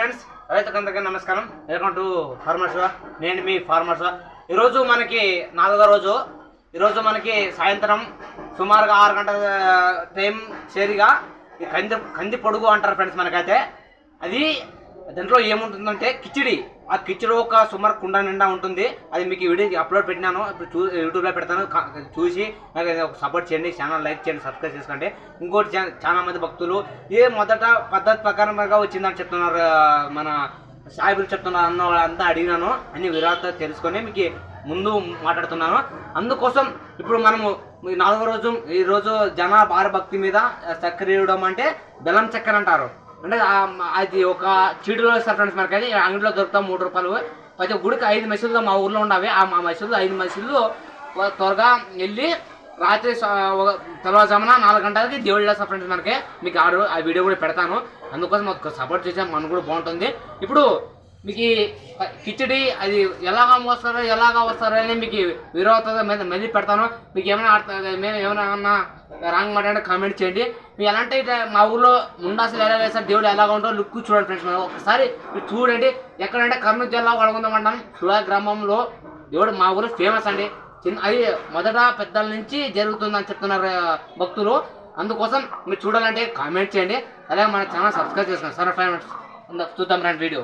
Friends రైతుకందరికీ నమస్కారం. Welcome to farmer show నేను మీ farmer show ఈరోజు మనకి నాలుగో రోజు. ఈరోజు మనకి సాయంత్రం సుమారుగా ఆరు గంటల టైం చేరిగా ఈ కంది కంది పొడుగు అంటారు ఫ్రెండ్స్ మనకైతే. అది దాంట్లో ఏముంటుందంటే కిచిడి. ఆ కిచెన్ ఒక సుమారు కుండ నిండా ఉంటుంది. అది మీకు వీడియో అప్లోడ్ పెట్టినాను. ఇప్పుడు చూ యూట్యూబ్లో పెడతాను. చూసి నాకు సపోర్ట్ చేయండి. ఛానల్ లైక్ చేయండి. సబ్స్క్రైబ్ చేసుకోండి. ఇంకోటి చాలా మంది భక్తులు ఏ మొదట పద్ధతి ప్రకారంగా వచ్చిందని చెప్తున్నారు మన సాయిబులు చెప్తున్నారు అన్న వాళ్ళంతా అడిగినాను. అన్ని విరాత తెలుసుకొని మీకు ముందు మాట్లాడుతున్నాను. అందుకోసం ఇప్పుడు మనము ఈ నాలుగో రోజు ఈరోజు రోజు జన మీద చక్కెర ఇవ్వడం అంటే బెల్లం చక్కెర అంటారు. అంటే అది ఒక చీటిలో ఇస్తారు ఫ్రెండ్స్ మనకి అంగడిలో దొరుకుతాం మూడు రూపాయలు. ప్రతి గుడికి ఐదు మసీదులు మా ఊర్లో ఉండవి. ఆ మా మసీదులు ఐదు మసీదులు త్వరగా వెళ్ళి రాత్రి తెల్లవారుజామున నాలుగు గంటలకి దేవుడు చేస్తారు ఫ్రెండ్స్ మనకి మీకు ఆ ఆ వీడియో కూడా పెడతాను. అందుకోసం మాకు సపోర్ట్ చేసాం మనకు కూడా బాగుంటుంది. ఇప్పుడు మీకు కిచడి అది ఎలాగా వస్తారో ఎలాగా వస్తారో అని మీకు విరోధత మీద మళ్ళీ పెడతాను. మీకు ఏమైనా ఆడుతుంది మేము ఏమైనా రాంగ్ మాట్లాడే కామెంట్ చేయండి. మీరు ఎలాంటి మా ఊర్లో ముండాసులు ఎలా వేస్తారు దేవుడు ఎలాగ ఉంటుందో లుక్ చూడండి ఫ్రెండ్స్ మనం ఒకసారి మీరు చూడండి ఎక్కడంటే కర్నూలు జిల్లా వడగుంద మండలం గ్రామంలో దేవుడు మా ఊరు ఫేమస్ అండి. చిన్న అది మొదట పెద్దల నుంచి జరుగుతుందని చెప్తున్నారు భక్తులు. అందుకోసం మీరు చూడాలంటే కామెంట్ చేయండి. అలాగే మన ఛానల్ సబ్స్క్రైబ్ చేసుకోండి. సరే ఫ్రెండ్స్ చూద్దాం రండి వీడియో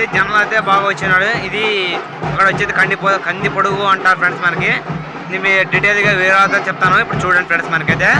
అయితే జనాలు అయితే బాగా వచ్చినాడు. ఇది ఇక్కడ వచ్చేది కంది పొ- కంది పొడుగు అంటారు ఫ్రెండ్స్ మనకి. ఇది మీ డీటెయిల్గా వేరే చెప్తాను. ఇప్పుడు చూడండి ఫ్రెండ్స్ మనకైతే.